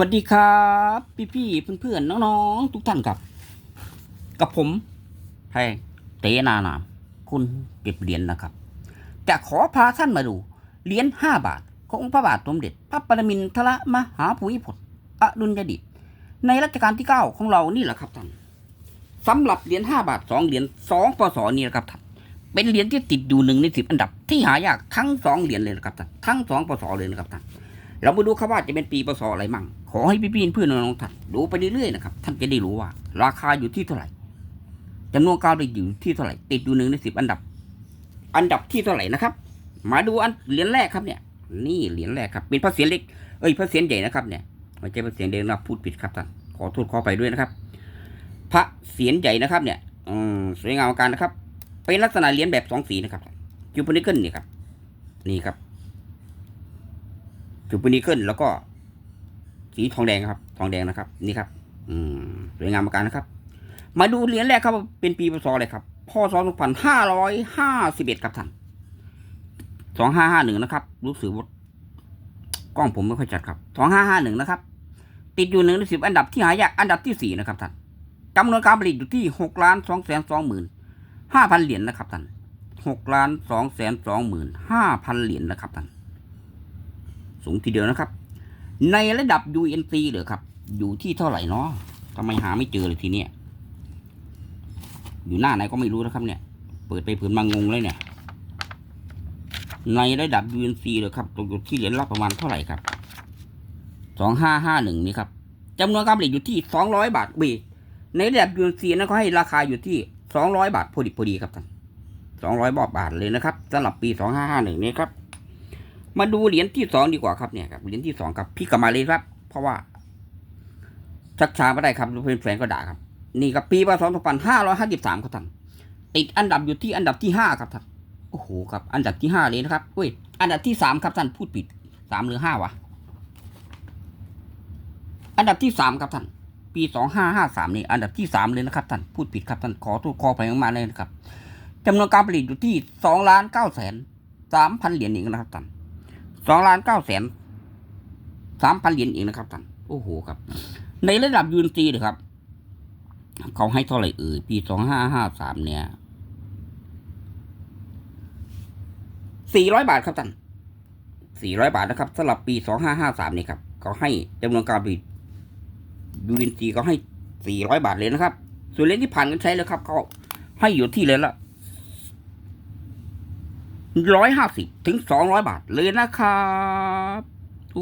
วัสดีครับ พี่พี่ๆเพื่อนๆน้องๆทุกท่านครับ กับผมแพงเตนานามคุณเก็บเหรียญนะครับจะขอพาท่านมาดูเหรียญห้าบาท ขององค์พระบาทสมเด็จ พระปรมินทรมหาภูมิพลอดุลยเดชในรัชกาลที่เก้าของเรานี่แหละครับท่านสำหรับเหรียญห้าบาทสองเหรียญสองปศนี่แหละครับท่านเป็นเหรียญที่ติดอยู่หนึ่งในสิบอันดับที่หายากทั้งสองเหรียญเลยนะครับท่านทั้งสองปศเลยนะครับท่าน เรามาดูครับว่าจะเป็นปีปศอะไรมั่ง ขอให้พี่พี่ๆเพื่อนน้องๆท่านดูไปเรื่อยๆนะครับ ท่านจะได้รู้ว่า ราคาอยู่ที่เท่าไหร่จำนวนการได้อยู่ที่เท่าไหร่ ติดอยู่หนึ่งในสิบอันดับ อันดับที่เท่าไหร่นะครับ มาดูอันเหรียญแรกครับเนี่ย นี่เหรียญแรกครับ เป็นพระเศียรเล็ก เอ้ยพระเศียรใหญ่นะครับเนี่ยไม่ใช่พระเศียรเล็กนะพูดผิดครับท่าน ขอโทษขอไปด้วยนะครับ พระเศียรใหญ่นะครับเนี่ย อืมสวยงามการนะครับ เป็นลักษณะเหรียญแบบสองสีนะครับจูปนิเกิลนี่ครับ นี่ครับ จูปนิเกิลแล้วก็ สีทองแดงครับ ทองแดงนะครับ นี่ครับ อืมสวยงามเหมือนกันนะครับ มาดูเหรียญแรกครับ เป็นปีพศอะไรครับพศสองพันห้าร้อยห้าสิบเอ็ดครับท่านสองห้าห้าหนึ่งนะครับ รู้สึกว่ากล้องผมไม่ค่อยจัดครับสองห้าห้าหนึ่งนะครับ ติดอยู่หนึ่งในสิบอันดับที่หายากอันดับที่สี่นะครับท่านจำนวนการผลิตอยู่ที่หกล้านสองแสนสองหมื่นห้าพันเหรียญนะครับท่านหกล้านสองแสนสองหมื่นห้าพันเหรียญนะครับท่าน สูงทีเดียวนะครับ ในระดับ UNC เหรอครับ อยู่ที่เท่าไหร่เนาะทำไมหาไม่เจอเลยทีเนี้ยอยู่หน้าไหนก็ไม่รู้นะครับเนี่ย เปิดไปผืนมางงเลยเนี่ย ในระดับ UNC เหรอครับตกอยู่ที่เหรียญละประมาณเท่าไหร่ครับสองห้าห้าหนึ่งนี่ครับจำนวนการผลิตอยู่ที่สองร้อยบาทเบในระดับ UNC นั้นก็ให้ราคาอยู่ที่สองร้อยบาทพอดีพอดีครับท่านสองร้อยบาทเลยนะครับสำหรับปีสองห้าห้าหนึ่งนี้ครับ มาดูเหรียญที่สองดีกว่าครับเนี่ยครับเหรียญที่สองครับพี่กลับมาเลยครับ เพราะว่า ชักช้าไม่ได้ครับเพนแฟนก็ด่าครับ นี่ครับปีพศสองพันห้าร้อยห้าสิบสามครับท่านติดอันดับอยู่ที่อันดับที่ห้าครับท่านโอ้โหครับ อันดับที่ห้าเลยนะครับอุ้ยอันดับที่สามครับท่านพูดผิดสามหรือห้าวะอันดับที่สามครับท่านปีสองห้าห้าสามนี่อันดับที่สามเลยนะครับท่านพูดผิดครับท่านขอโทษขอไปมากๆเลยนะครับจำนวนการผลิตอยู่ที่สองล้านเก้าแสนสามพันเหรียญเองนะครับท่าน สองล้านเก้าแสนสามพันเหรียญเองนะครับท่านโอ้โหครับ ในระดับยูนซีเลยครับ เขาให้เท่าไหร่เอ่ยปีสองห้าห้าสามเนี่ยสี่ร้อยบาทครับท่านสี่ร้อยบาทนะครับสำหรับปีสองห้าห้าสามนี่ครับเขาให้จำนวนการผลิตยูนซีเขาให้สี่ร้อยบาทเลยนะครับ ส่วนเหรียญที่ผ่านกันใช้แล้วครับเขาให้อยู่ที่เลยละ ร้อยห้าสิบถึงสองร้อยบาทเลยนะครับ